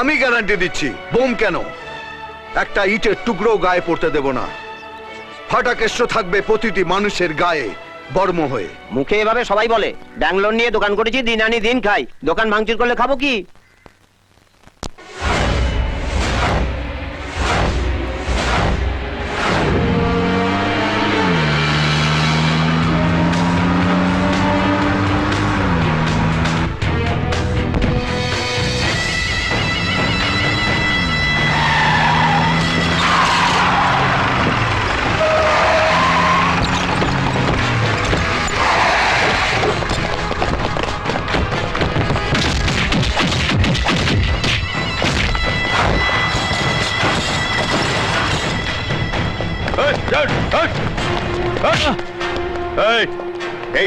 আমি গ্যারান্টি দিচ্ছি, বোম কেন? একটা ইটের টুকরো গায়ে পড়তে দেব না। ফাটাকেষ্ট থাকবে প্রতিটি মানুষের গায়ে, বর্ম হয়ে। মুখে এভাবে সবাই বলে, ব্যাঙ্গলোর নিয়ে দোকান করেছি, দিন আনি দিন খাই। দোকান ভাঙচুর করলে খাব কি?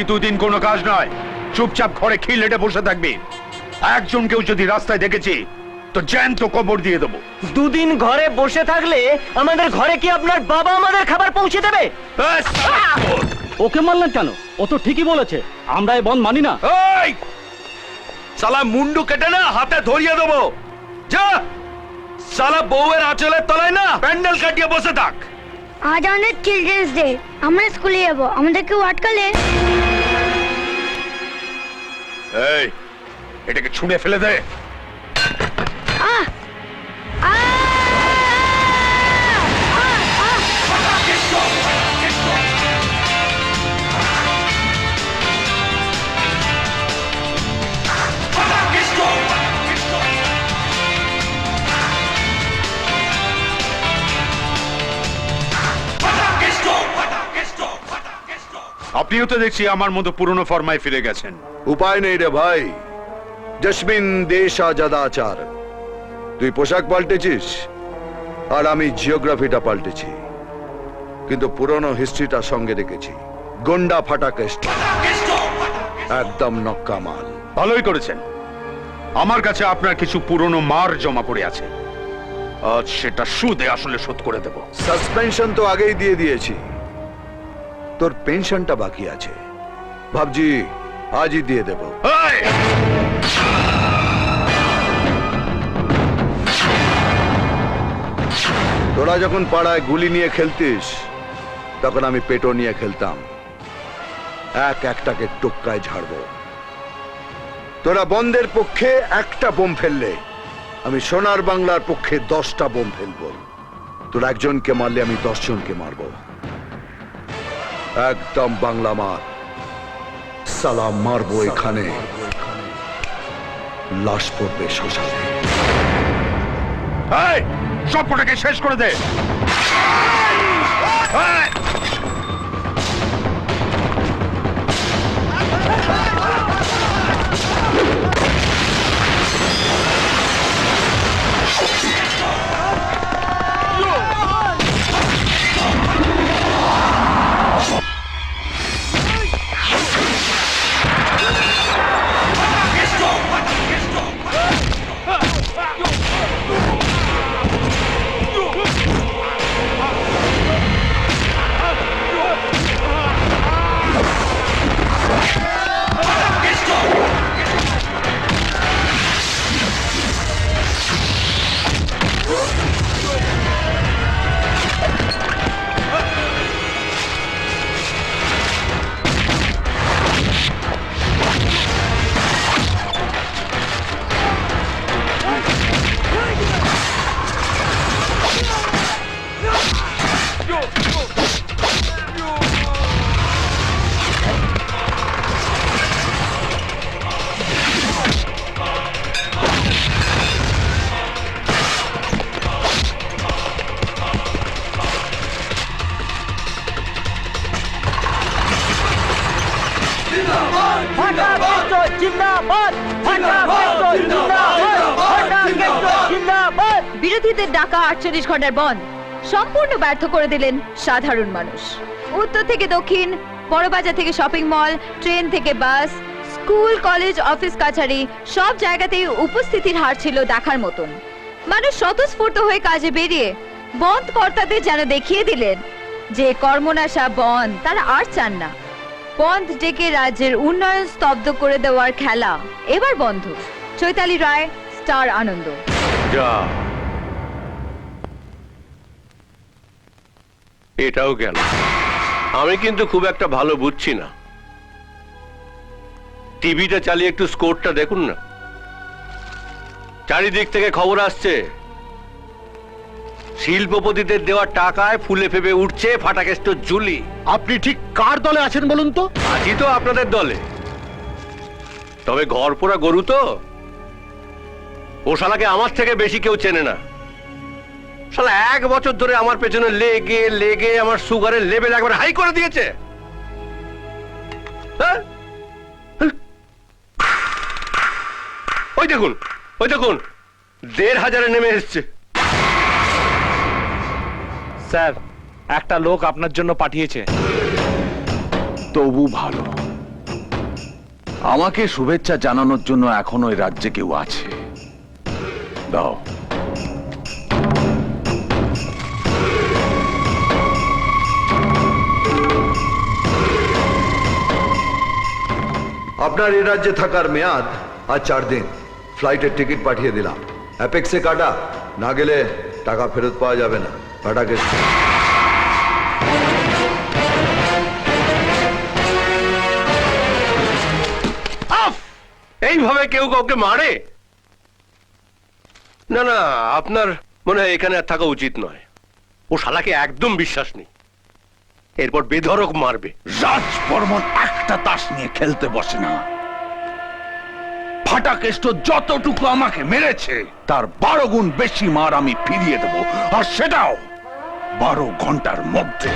এই দুদিন কোনো কাজ নয়। চুপচাপ ঘরে খিল লেটে বসে থাকবি। একজন কেউ যদি রাস্তায় দেখেছি তো জ্যান্ত কবর দিয়ে দেবো। দুদিন ঘরে বসে থাকলে আমাদের ঘরে কি আপনার বাবা আমাদের খাবার পৌঁছে দেবে? ওকে মারলেন কেন? ও তো ঠিকই বলেছে। আমরা এই বন মানি না। এই! সালা মুন্ডু কেটে না হাতে ধরিয়ে দেবো। যা! সালা বউয়ের আঁচলের তলায় না প্যান্ডেল কাটিয়ে বসে থাক। আজ আমাদের চিলড্রেন্স ডে আমরা স্কুলে যাব। আমাদের কেউ আটকালে। এই, এটাকে ছুঁড়ে ফেলে দে। আপনিও তো দেখছি আমার মতো পুরনো ফর্মায় ফিরে গেছেন। উপায় নেই রে ভাই। জসমিন দেশ আজাদাচার তুই পোশাক পাল্টেছিস আর আমি জিওগ্রাফিটা পাল্টেছি। কিন্তু পুরনো হিস্ট্রিটা সঙ্গে রেখেছি। গন্ডা ফাটা কেষ্ট। একদম নক্কা মাল। ভালোই করেছেন। আমার কাছে আপনার কিছু পুরনো মার জমা পড়ে আছে। আজ সেটা সুদে আসলে শোধ করে দেব। সাসপেনশন তো আগেই দিয়ে দিয়েছি। তোর পেনশনটা বাকি আছে। ভাবছি আজই দিয়ে দেব। তোরা যখন পাড়ায় গুলি নিয়ে খেলতিস তখন আমি পেটো নিয়ে খেলতাম। এক একটাকে টোক্কায় ঝাড়বো। তোরা বন্ধের পক্ষে একটা বোম ফেললে আমি সোনার বাংলার পক্ষে দশটা বোম ফেলব। তোর একজনকে মারলে আমি দশজনকে মারবো। একদম বাংলা মার। সালাম মারবো এখানে। লাশ পড়বে শ্মশানে। সব সবকটাকে শেষ করে দে। বিরোধীদের ডাকা আটচল্লিশ ঘণ্টার বন্ধ সম্পূর্ণ ব্যর্থ করে দিলেন সাধারণ মানুষ। উত্তর থেকে দক্ষিণ বড়বাজার থেকে শপিং মল ট্রেন থেকে বাস স্কুল কলেজ অফিস কাছারি সব জায়গাতেই উপস্থিতির হার ছিল দেখার মতন। মানুষ স্বতঃস্ফূর্ত হয়ে কাজে বেরিয়ে বন্ধ কর্তাদের যেন দেখিয়ে দিলেন যে কর্মনাশা বন্ধ তারা আর চান না। বন্ধ ডেকে রাজ্যের উন্নয়ন স্তব্ধ করে দেওয়ার খেলা এবার বন্ধ। চৈতালি রায়, স্টার আনন্দ। এটাও গেল আমি কিন্তু খুব একটা ভালো বুঝছি না। টিভিটা চালিয়ে একটু স্কোরটা দেখুন না। চারিদিক থেকে খবর আসছে। শিল্পপতিদের দেওয়া টাকায় ফুলে ফেপে উঠছে ফাটাকেষ্ট জুলি আপনি ঠিক কার দলে আছেন বলুন তো? আছি তো আপনাদের দলে। তবে ঘর পোড়া গরু তো? ও শালাকে আমার থেকে বেশি কেউ চেনে না। শালা এক বছর ধরে আমার পেছনে লেগে লেগে আমার সুগারের লেভেল একবার হাই করে দিয়েছে। হ্যাঁ? ওই দেখুন ওই দেখুন দেড় হাজারে নেমে এসছে। স্যার একটা লোক আপনার জন্য পাঠিয়েছে। তবু ভালো। আমাকে শুভেচ্ছা জানানোর জন্য এখনও ওই রাজ্যে কেউ আছে। দাও। আপনার এ রাজ্যে থাকার মেয়াদ আর চার দিন। ফ্লাইটের টিকিট পাঠিয়ে দিলাম। অ্যাপেক্সে কাটা না গেলে টাকা ফেরত পাওয়া যাবে না। আফ! এইভাবে কেউ কাউকে মারে? না না আপনার মনে হয় এখানে আর থাকা উচিত নয়। ও শালাকে একদম বিশ্বাস নেই। এরপর বেধরক মারবে। রাজ একটা তাস নিয়ে খেলতে বসে না। ফাটাকেষ্ট যতটুকু আমাকে মেরেছে তার বারো গুণ বেশি মার আমি ফিরিয়ে দেব। আর সেটাও বারো ঘণ্টার মধ্যে।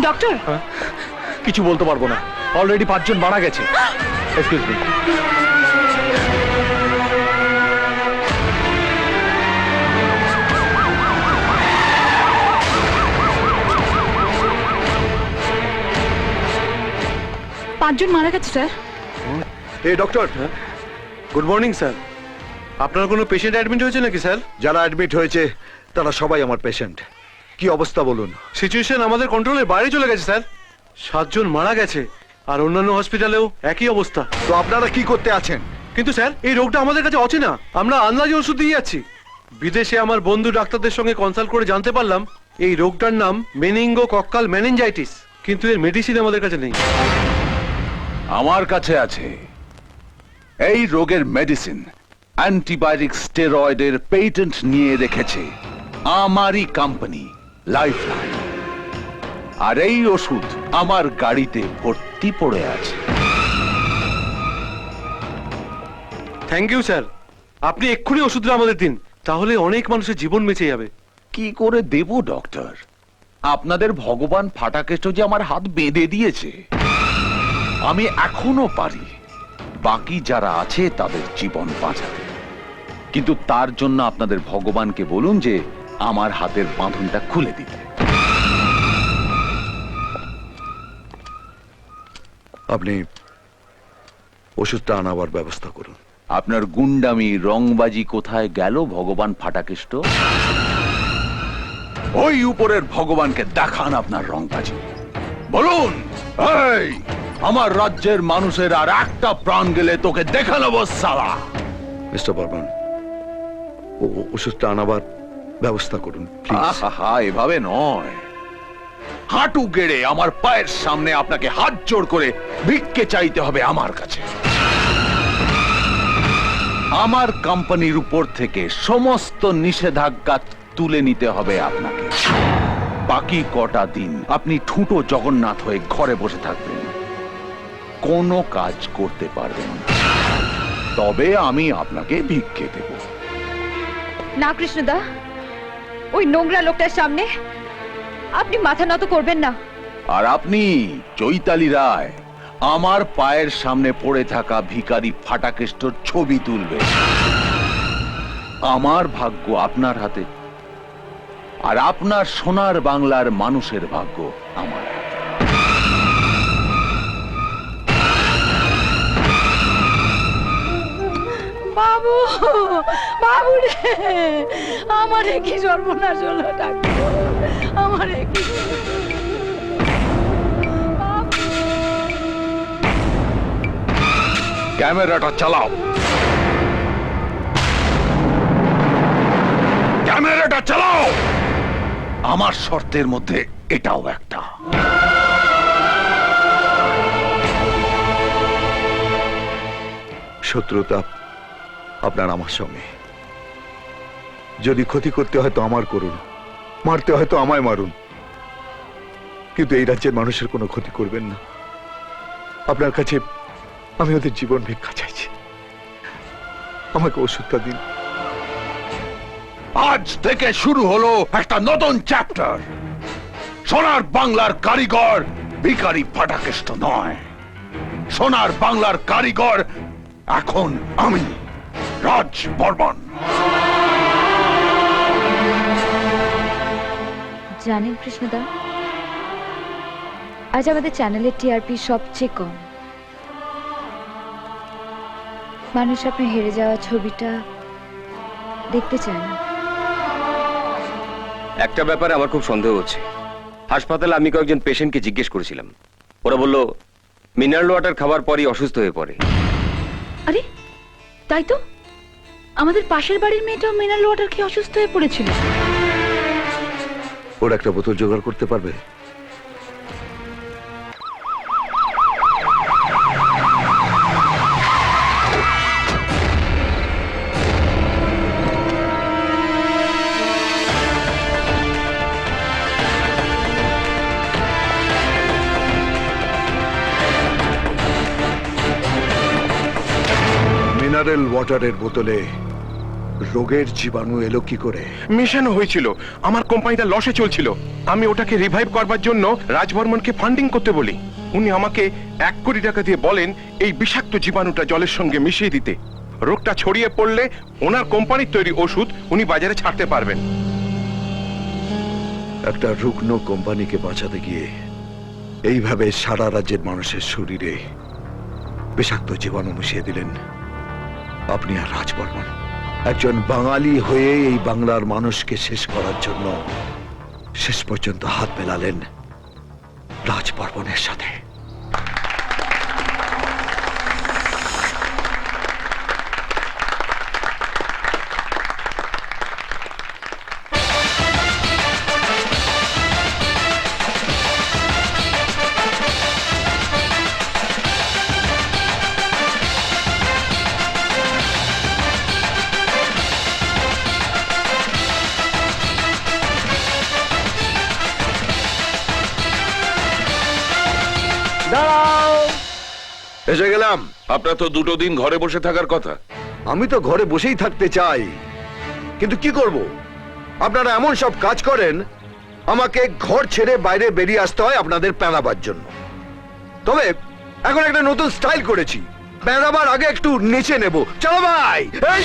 ডক্টর! কিছু বলতে পারব না। অলরেডি পাঁচজন মারা গেছে। এক্সকিউজ মি পাঁচজন মারা গেছে স্যার। এই ডক্টর গুড মর্নিং স্যার আপনার কোনো পেশেন্ট অ্যাডমিট হয়েছে নাকি স্যার যারা অ্যাডমিট হয়েছে তারা সবাই আমার পেশেন্ট কি অবস্থা বলুন? সিচুয়েশন আমাদের কন্ট্রোলের বাইরে চলে গেছে স্যার সাতজন মারা গেছে আর অন্যান্য হসপিটালেও একই অবস্থা। তো আপনারা কি করতে আছেন? কিন্তু স্যার এই রোগটা আমাদের কাছে অচেনা। আমরা আন্দাজে ওষুধ দিয়ে যাচ্ছি। বিদেশে আমার বন্ধু ডাক্তারদের সঙ্গে কনসাল্ট করে জানতে পারলাম এই রোগটার নাম মেনিঙ্গো কক্কাল মেনিনজাইটিস কিন্তু এর মেডিসিন আমাদের কাছে নেই। আমার কাছে আছে। এই রোগের মেডিসিন অ্যান্টিবায়োটিক স্টেরয়েডের পেটেন্ট নিয়ে রেখেছে আমারই কোম্পানি লাইফলাইন আর এই ওষুধ আমার গাড়িতে ভর্তি পড়ে আছে। থ্যাংক ইউ স্যার আপনি এক্ষুনি ওষুধটা আমাদের দিন। তাহলে অনেক মানুষের জীবন বেঁচে যাবে। কি করে দেব ডক্টর আপনাদের ভগবান ফাটাকেষ্ট যে আমার হাত বেঁধে দিয়েছে আমি এখনও পারি। বাকি যারা আছে তাদের জীবন বাঁচাতে। কিন্তু তার জন্য আপনাদের ভগবানকে বলুন যে আমার হাতের বাঁধনটা খুলে দিতে। আপনি ওষুধটা আনাবার ব্যবস্থা করুন। আপনার গুন্ডামি রংবাজি কোথায় গেল ভগবান ফাটাকেষ্ট? ওই উপরের ভগবানকে দেখান আপনার রংবাজি। বলুন এই! আমার রাজ্যের মানুষের আর একটা প্রাণ গেলে তোকে দেখে নেব সালা। মিস্টার বর্মন ওষুধটা আনাবার ব্যবস্থা করুন আহা এভাবে নয়। হাঁটু গেড়ে আমার পায়ের সামনে আপনাকে হাত জোড় করে ভিক্ষে চাইতে হবে আমার কাছে। আমার কোম্পানির উপর থেকে সমস্ত নিষেধাজ্ঞা তুলে নিতে হবে আপনাকে। বাকি কটা দিন আপনি ঠুঁটো জগন্নাথ হয়ে ঘরে বসে থাকবেন। কোনো কাজ করতে পারবেন না। তবে আমি আপনাকে ভিক্ষে দেব। না কৃষ্ণদা ওই নোংরা লোকটার সামনে আপনি মাথা নত করবেন না। আর আপনি চৈতালি রায় আমার পায়ের সামনে পড়ে থাকা ভিখারি ফাটাকেষ্টর ছবি তুলবে আমার ভাগ্য আপনার হাতে আর আপনার সোনার বাংলার মানুষের ভাগ্য আমার বাবু বাবু রে আমার কি সর্বনাশ হলো আমার কি ক্যামেরাটা চালাও। ক্যামেরাটা চালাও। আমার শর্তের মধ্যে এটাও একটা। শত্রুতা আপনার আমার সঙ্গে। যদি ক্ষতি করতে হয় তো আমার করুন, মারতে হয় তো আমায় মারুন। কিন্তু এই রাজ্যের মানুষের কোনো ক্ষতি করবেন না। আপনার কাছে আমি ওদের জীবন ভিক্ষা চাইছি। আমাকে ওষুধটা দিন। আজ থেকে শুরু হলো একটা নতুন চ্যাপ্টার সোনার বাংলার কারিগর ভিখারি ফাটাকেষ্ট নয়। সোনার বাংলার কারিগর এখন আমি। রাজ বর্মন। জানেন কৃষ্ণদা আজ আমাদের চ্যানেলের টিআরপি সবচেয়ে কম। মানুষ আপনার হেরে যাওয়া ছবিটা দেখতে চায় না। একটা ব্যাপারে আমার খুব সন্দেহ হচ্ছে। হাসপাতালে আমি কয়েকজন পেশেন্টকে জিজ্ঞেস করেছিলাম। ওরা বলল মিনারেল ওয়াটার খাবার পরই অসুস্থ হয়ে পড়ে। আরে তাই তো? আমাদের পাশের বাড়ির মেয়েটাও মিনারেল ওয়াটার খেয়ে অসুস্থ হয়ে পড়েছিল। ওর একটা বোতল জোগাড় করতে পারবে? মিনারেল ওয়াটারের বোতলে রোগের জীবাণু এলো কি করে? মেশানো হয়েছিল। আমার কোম্পানিটা লসে চলছিল। আমি ওটাকে রিভাইভ করবার জন্য রাজবর্মনকে ফান্ডিং করতে বলি। উনি আমাকে এক কোটি টাকা দিয়ে বলেন এই বিষাক্ত জীবাণুটা জলের সঙ্গে মিশিয়ে দিতে। রোগটা ছড়িয়ে পড়লে ওনার কোম্পানির তৈরি ওষুধ উনি বাজারে ছাড়তে পারবেন। একটা রুগ্ন কোম্পানিকে বাঁচাতে গিয়ে এইভাবে সারা রাজ্যের মানুষের শরীরে বিষাক্ত জীবাণু মিশিয়ে দিলেন। আপনি আর রাজবর্মন। একজন বাঙালি হয়ে এই বাংলার মানুষকে শেষ করার জন্য শেষ পর্যন্ত হাত মেলালেন রাজপার্বণের সাথে। এসে গেলাম। আপনার তো দুটো দিন ঘরে বসে থাকার কথা। আমি তো ঘরে বসেই থাকতে চাই। কিন্তু কি করব? আপনারা এমন সব কাজ করেন আমাকে ঘর ছেড়ে বাইরে বেরিয়ে আসতে হয় আপনাদের প্যাঁদাবার জন্য। তবে এখন একটা নতুন স্টাইল করেছি। প্যাঁদাবার আগে একটু নিচে নেব। চলো ভাই! এই!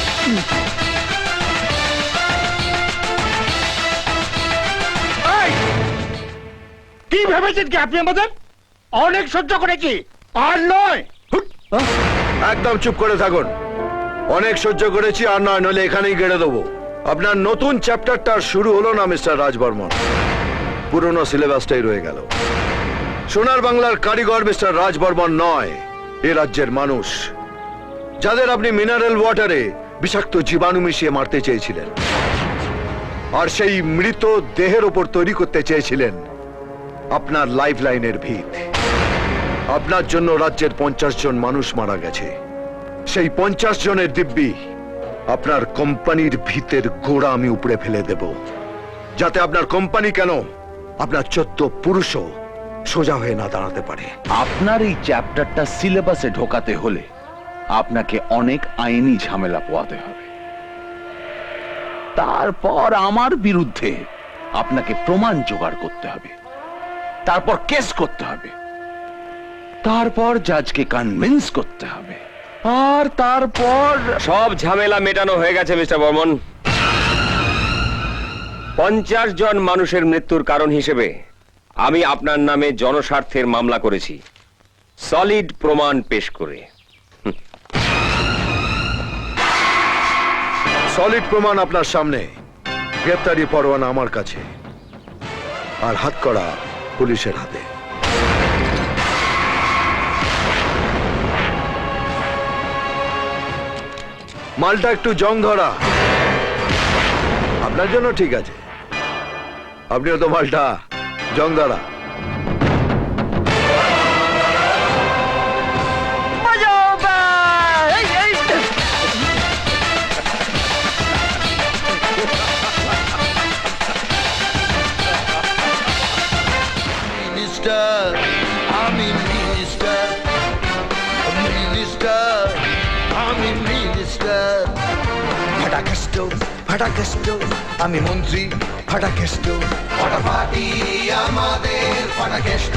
কি ভেবেছেন কি আপনি আমাদের অনেক সহ্য করেছি। আর নয়! একদম চুপ করে থাকুন। অনেক সহ্য করেছি, আর নয়, নইলে এখানেই গেড়ে দেবো। আপনার নতুন চ্যাপ্টারটা শুরু হলো না, মিস্টার রাজবর্মন। পুরনো সিলেবাসটাই রয়ে গেল। সোনার বাংলার কারিগর মিস্টার রাজবর্মন নয়, এ রাজ্যের মানুষ। যাদের আপনি মিনারেল ওয়াটারে বিষাক্ত জীবাণু মিশিয়ে মারতে চেয়েছিলেন, আর সেই মৃত দেহের ওপর তৈরি করতে চেয়েছিলেন, আপনার লাইফ লাইনের ভিত। আপনার জন্য রাজ্যের পঞ্চাশ জন মানুষ মারা গেছে। সেই পঞ্চাশ জনের দিব্যি আপনার কোম্পানির ভিতের গোড়া আমি উপড়ে ফেলে দেব। যাতে আপনার কোম্পানি কেন আপনার চোদ্দ পুরুষও সোজা হয়ে না দাঁড়াতে পারে। আপনার এই চ্যাপ্টারটা সিলেবাসে ঢোকাতে হলে আপনাকে অনেক আইনি ঝামেলা পোয়াতে হবে। তারপর আমার বিরুদ্ধে আপনাকে প্রমাণ জোগাড় করতে হবে। তারপর কেস করতে হবে। তারপর জাজকে কনভিন্স করতে হবে। আর তারপর সব ঝামেলা মেটানো হয়ে গেছে মিস্টার বর্মন। পঞ্চাশ জন মানুষের মৃত্যুর কারণ হিসেবে আমি আপনার নামে জনস্বার্থের মামলা করেছি। সলিড প্রমাণ পেশ করে। সলিড প্রমাণ আপনার সামনে। গ্রেপ্তারি পরোয়ানা আমার কাছে। আর হাত করা পুলিশের হাতে। মালটা একটু জং ধরা। আপনার জন্য ঠিক আছে। আপনিও তো মালটা জং ধরা। ফাটাকেষ্ট আমি মন্ত্রী ফাটাকেষ্ট ফাটাফাটি আমাদের ফাটাকেষ্ট